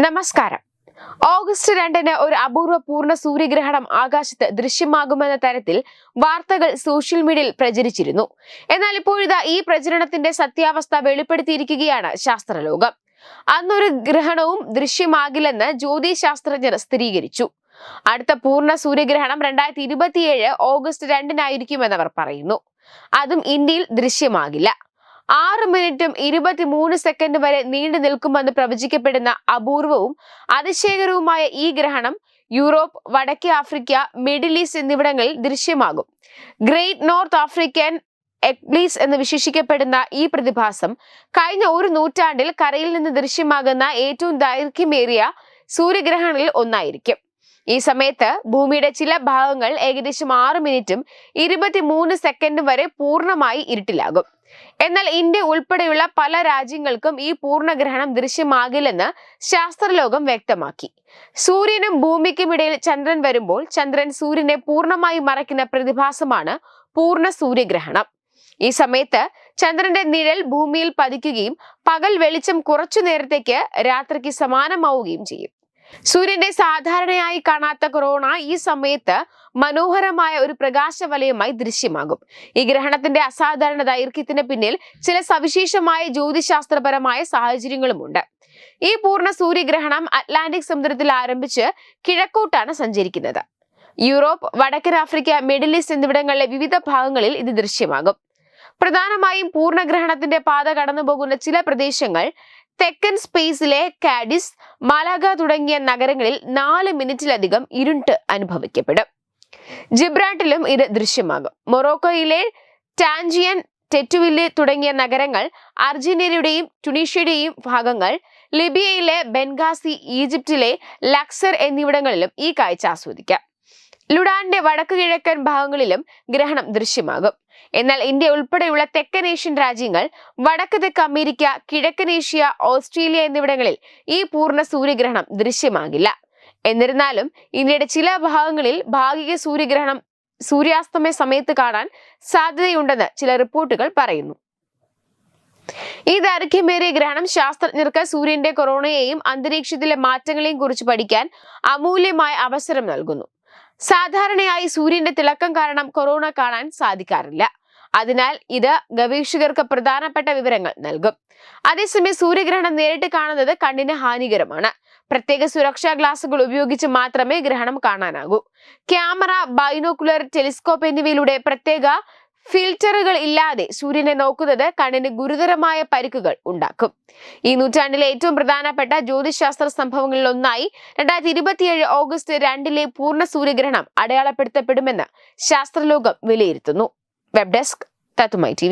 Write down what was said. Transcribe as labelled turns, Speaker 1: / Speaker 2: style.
Speaker 1: നമസ്കാരം. ഓഗസ്റ്റ് രണ്ടിന് ഒരു അപൂർവ പൂർണ സൂര്യഗ്രഹണം ആകാശത്ത് ദൃശ്യമാകുമെന്ന തരത്തിൽ വാർത്തകൾ സോഷ്യൽ മീഡിയയിൽ പ്രചരിച്ചിരുന്നു. എന്നാൽ ഇപ്പോഴിതാ ഈ പ്രചരണത്തിന്റെ സത്യാവസ്ഥ വെളിപ്പെടുത്തിയിരിക്കുകയാണ് ശാസ്ത്രലോകം. അന്നൊരു ഗ്രഹണവും ദൃശ്യമാകില്ലെന്ന് ജ്യോതിശാസ്ത്രജ്ഞർ സ്ഥിരീകരിച്ചു. അടുത്ത പൂർണ സൂര്യഗ്രഹണം രണ്ടായിരത്തി ഇരുപത്തിയേഴ് ഓഗസ്റ്റ് രണ്ടിനായിരിക്കുമെന്നവർ പറയുന്നു. അതും ഇന്ത്യയിൽ ദൃശ്യമാകില്ല. ആറ് മിനിറ്റും ഇരുപത്തിമൂന്ന് സെക്കൻഡ് വരെ നീണ്ടു നിൽക്കുമെന്ന് പ്രവചിക്കപ്പെടുന്ന അപൂർവവും അതിശയകരവുമായ ഈ ഗ്രഹണം യൂറോപ്പ് വടക്കേ ആഫ്രിക്ക മിഡിൽ ഈസ്റ്റ് എന്നിവിടങ്ങളിൽ ദൃശ്യമാകും. ഗ്രേറ്റ് നോർത്ത് ആഫ്രിക്കൻ എക്ലീസ് എന്ന് വിശേഷിക്കപ്പെടുന്ന ഈ പ്രതിഭാസം കഴിഞ്ഞ ഒരു നൂറ്റാണ്ടിൽ കരയിൽ നിന്ന് ദൃശ്യമാകുന്ന ഏറ്റവും ദൈർഘ്യമേറിയ സൂര്യഗ്രഹണങ്ങളിൽ ഒന്നായിരിക്കും. ഈ സമയത്ത് ഭൂമിയുടെ ചില ഭാഗങ്ങൾ ഏകദേശം ആറ് മിനിറ്റും ഇരുപത്തിമൂന്ന് സെക്കൻഡും വരെ പൂർണമായി ഇരുട്ടിലാകും. എന്നാൽ ഇന്ത്യ ഉൾപ്പെടെയുള്ള പല രാജ്യങ്ങൾക്കും ഈ പൂർണഗ്രഹണം ദൃശ്യമാകില്ലെന്ന് ശാസ്ത്രലോകം വ്യക്തമാക്കി. സൂര്യനും ഭൂമിക്കും ഇടയിൽ ചന്ദ്രൻ വരുമ്പോൾ ചന്ദ്രൻ സൂര്യനെ പൂർണമായി മറയ്ക്കുന്ന പ്രതിഭാസമാണ് പൂർണ സൂര്യഗ്രഹണം. ഈ സമയത്ത് ചന്ദ്രന്റെ നിഴൽ ഭൂമിയിൽ പതിക്കുകയും പകൽ വെളിച്ചം കുറച്ചു നേരത്തേക്ക് രാത്രിക്ക് സമാനമാവുകയും ചെയ്യും. സൂര്യന്റെ സാധാരണയായി കാണാത്ത കൊറോണ ഈ സമയത്ത് മനോഹരമായ ഒരു പ്രകാശ പ്രകാശവലയമായി ദൃശ്യമാകും. ഈ ഗ്രഹണത്തിന്റെ അസാധാരണ ദൈർഘ്യത്തിന് പിന്നിൽ ചില സവിശേഷമായ ജ്യോതിശാസ്ത്രപരമായ സാഹചര്യങ്ങളുമുണ്ട്. ഈ പൂർണ സൂര്യഗ്രഹണം അറ്റ്ലാന്റിക് സമുദ്രത്തിൽ ആരംഭിച്ച് കിഴക്കോട്ടാണ് സഞ്ചരിക്കുന്നത്. യൂറോപ്പ് വടക്കൻ ആഫ്രിക്ക മിഡിൽ ഈസ്റ്റ് എന്നിവിടങ്ങളിലെ വിവിധ ഭാഗങ്ങളിൽ ഇത് ദൃശ്യമാകും. പ്രധാനമായും പൂർണഗ്രഹണത്തിന്റെ പാത കടന്നുപോകുന്ന ചില പ്രദേശങ്ങൾ തെക്കൻ സ്പെയ്സിലെ കാഡിസ് മലഗ തുടങ്ങിയ നഗരങ്ങളിൽ നാല് മിനിറ്റിലധികം ഇരുട്ട് അനുഭവിക്കപ്പെടും. ജിബ്രാട്ടിലും ഇത് ദൃശ്യമാകും. മൊറോക്കോയിലെ ടാൻജിയൻ ടെറ്റുവില്ല് തുടങ്ങിയ നഗരങ്ങൾ അർജന്റീനയുടെയും ടുണീഷ്യയുടെയും ഭാഗങ്ങൾ ലിബിയയിലെ ബെൻഗാസി ഈജിപ്തിലെ ലക്സർ എന്നിവിടങ്ങളിലും ഈ കാഴ്ച ആസ്വദിക്കാം. ലുഡാന്റെ വടക്കു കിഴക്കൻ ഭാഗങ്ങളിലും ഗ്രഹണം ദൃശ്യമാകും. എന്നാൽ ഇന്ത്യ ഉൾപ്പെടെയുള്ള തെക്കൻ ഏഷ്യൻ രാജ്യങ്ങൾ വടക്ക് തെക്ക് അമേരിക്ക കിഴക്കൻ ഏഷ്യ ഓസ്ട്രേലിയ എന്നിവിടങ്ങളിൽ ഈ പൂർണ സൂര്യഗ്രഹണം ദൃശ്യമാകില്ല. എന്നിരുന്നാലും ഇന്ത്യയുടെ ചില ഭാഗങ്ങളിൽ ഭാഗിക സൂര്യഗ്രഹണം സൂര്യാസ്തമയ സമയത്ത് കാണാൻ സാധ്യതയുണ്ടെന്ന് ചില റിപ്പോർട്ടുകൾ പറയുന്നു. ഈ ദൈർഘ്യമേറിയ ഗ്രഹണം ശാസ്ത്രജ്ഞർക്ക് സൂര്യന്റെ കൊറോണയെയും അന്തരീക്ഷത്തിലെ മാറ്റങ്ങളെയും കുറിച്ച് പഠിക്കാൻ അമൂല്യമായ അവസരം നൽകുന്നു. സാധാരണയായി സൂര്യന്റെ തിളക്കം കാരണം കൊറോണ കാണാൻ സാധിക്കാറില്ല. അതിനാൽ ഇത് ഗവേഷകർക്ക് പ്രധാനപ്പെട്ട വിവരങ്ങൾ നൽകും. അതേസമയം സൂര്യഗ്രഹണം നേരിട്ട് കാണുന്നത് കണ്ണിന് ഹാനികരമാണ്. പ്രത്യേക സുരക്ഷാ ഗ്ലാസുകൾ ഉപയോഗിച്ച് മാത്രമേ ഗ്രഹണം കാണാനാകൂ. ക്യാമറ ബൈനോക്കുലർ ടെലിസ്കോപ്പ് എന്നിവയിലൂടെ പ്രത്യേക ഫിൽറ്ററുകൾ ഇല്ലാതെ സൂര്യനെ നോക്കുന്നത് കണ്ണിന് ഗുരുതരമായ പരിക്കുകൾ ഉണ്ടാക്കും. ഈ നൂറ്റാണ്ടിലെ ഏറ്റവും പ്രധാനപ്പെട്ട ജ്യോതിശാസ്ത്ര സംഭവങ്ങളിൽ ഒന്നായി രണ്ടായിരത്തി ഇരുപത്തിയേഴ് ഓഗസ്റ്റ് രണ്ടിലെ പൂർണ സൂര്യഗ്രഹണം അടയാളപ്പെടുത്തപ്പെടുമെന്ന് ശാസ്ത്രലോകം വിലയിരുത്തുന്നു. വെബ് ഡെസ്ക് തത്തുമൈ ടി